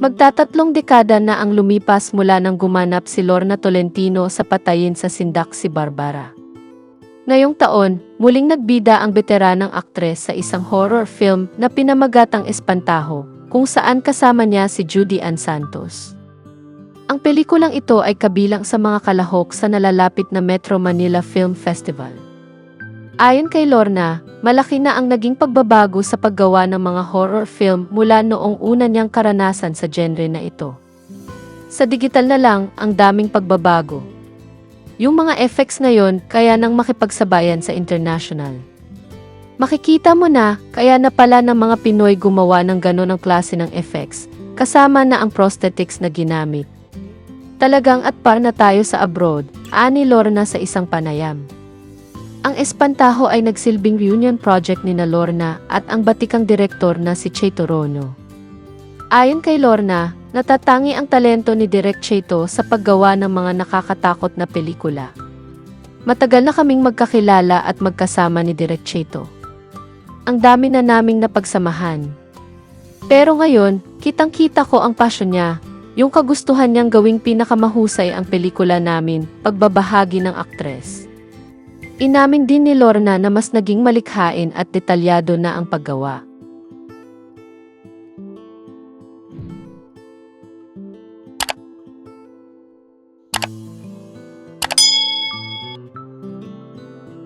Magtatatlong dekada na ang lumipas mula nang gumanap si Lorna Tolentino sa patayin sa sindak si Barbara. Ngayong taon, muling nagbida ang veteranang aktres sa isang horror film na pinamagatang Espantaho, kung saan kasama niya si Judy Ann Santos. Ang pelikulang ito ay kabilang sa mga kalahok sa nalalapit na Metro Manila Film Festival. Ayon kay Lorna, malaki na ang naging pagbabago sa paggawa ng mga horror film mula noong una niyang karanasan sa genre na ito. Sa digital na lang, ang daming pagbabago. Yung mga effects ngayon, kaya nang makipagsabayan sa international. Makikita mo na, kaya na pala ng mga Pinoy gumawa ng ganon ang klase ng effects, kasama na ang prosthetics na ginamit. Talagang at par na tayo sa abroad, ani Lorna sa isang panayam. Ang Espantaho ay nagsilbing reunion project ni na Lorna at ang batikang direktor na si Che Torono. Ayon kay Lorna, natatangi ang talento ni Direk Cheto sa paggawa ng mga nakakatakot na pelikula. Matagal na kaming magkakilala at magkasama ni Direk Cheto. Ang dami na naming napagsamahan. Pero ngayon, kitang-kita ko ang passion niya, yung kagustuhan niyang gawing pinakamahusay ang pelikula namin, pagbabahagi ng aktres. Inamin din ni Lorna na mas naging malikhain at detalyado na ang paggawa.